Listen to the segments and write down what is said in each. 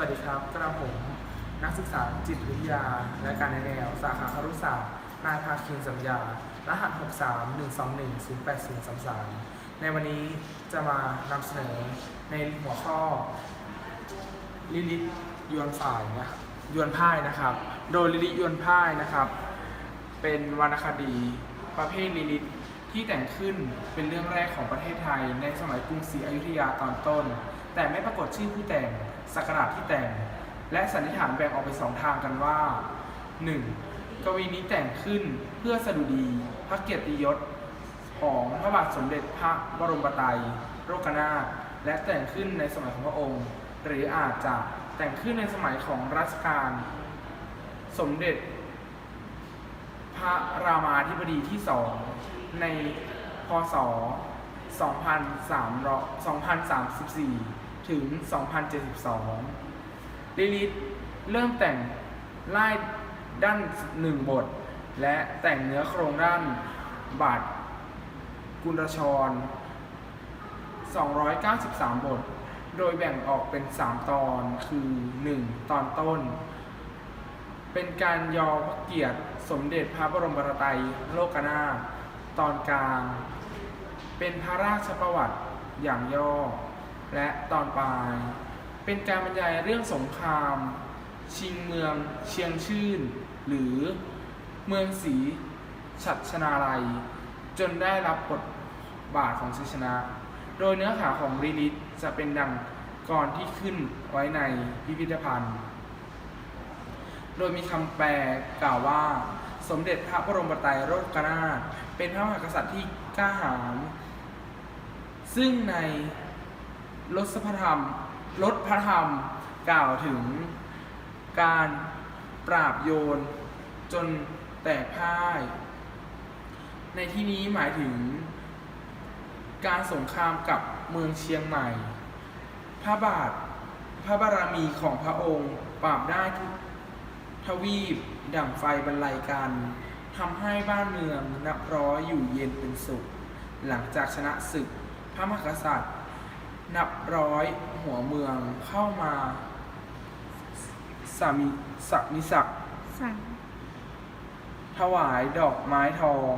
วัสดีครับกระผมนักศึกษาจิตวิทยา และการในแนว สาขาครุศาสตร์ นายภาคินสัญญา รหัส 63 121 08033 ในวันนี้จะมานำเสนอในหัวข้อ ลิลิตยวนฝ่ายนะยวนพ่ายนะครับ โดยลิลิตยวนพ่ายนะครับ เป็นวรรณคดีประเภทลิลิต ที่แต่งขึ้นเป็นเรื่องแรกของประเทศไทยในสมัยกรุงศรีอยุธยาตอนต้น แต่ไม่ปรากฏชื่อผู้แต่งสักราชที่แต่ง และสันนิษฐานแบ่งออกเป็นสองทางกันว่า 1. กวีนี้แต่งขึ้นเพื่อสดุดีพระเกียรติยศของพระบาทสมเด็จพระบรมไตรโลกนาถและแต่งขึ้นในสมัยของพระองค์ หรืออาจจะแต่งขึ้นในสมัยของรัชกาลสมเด็จ พระรามาธิบดีที่สอง ในพศ2034 ถึง 2072 ลิลิตเริ่มแต่งไล่ด้านหนึ่งบท และแต่งเนื้อโครงด้านบาทกุลชร 293 บท โดยแบ่งออกเป็น 3 ตอนคือ 1. ตอนต้น เป็นการยอพระเกียรติสมเด็จพระบรมไตรโลกนาถ ตอนกลาง เป็นพระราชประวัติอย่างย่อ และตอนปลาย เป็นการบรรยายเรื่องสงคราม ชิงเมืองเชียงชื่น หรือเมืองศรีฉัตรชนาลัย จนได้รับบทบาทของชัยชนะ โดยเนื้อหาของลิลิตจะเป็นดังก่อนที่ขึ้นไว้ในพิพิธภัณฑ์ โดยมีคำแปลกล่าวว่า สมเด็จพระบรมไตรโลกนาถเป็นพระมหากษัตริย์ที่กล้าหาญซึ่งในรสพระธรรมรสพระธรรมกล่าวถึงการปราบโยนจนแตกพ่าย ในที่นี้หมายถึง การสงครามกับเมืองเชียงใหม่ พระบาทพระบารมีของพระองค์ปราบได้ ทวีป ดั่งไฟบรรลัยกันทำให้บ้านเมืองนับร้อยอยู่เย็นเป็นสุข หลังจากชนะศึก พระมหากษัตริย์ นับร้อยหัวเมืองเข้ามาสามิสักนิสักสั่งถวายดอกไม้ทอง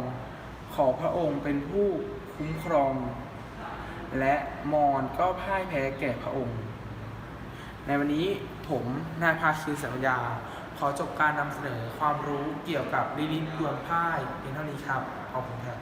ขอพระองค์เป็นผู้คุ้มครอง และมอนก็พ่ายแพ้แก่พระองค์ ในวันนี้ผมนายภาคีสัญญา ขอจบการนำเสนอความรู้เกี่ยวกับลิลิตดวงพ่ายเพียงเท่านี้ครับ ขอบคุณครับ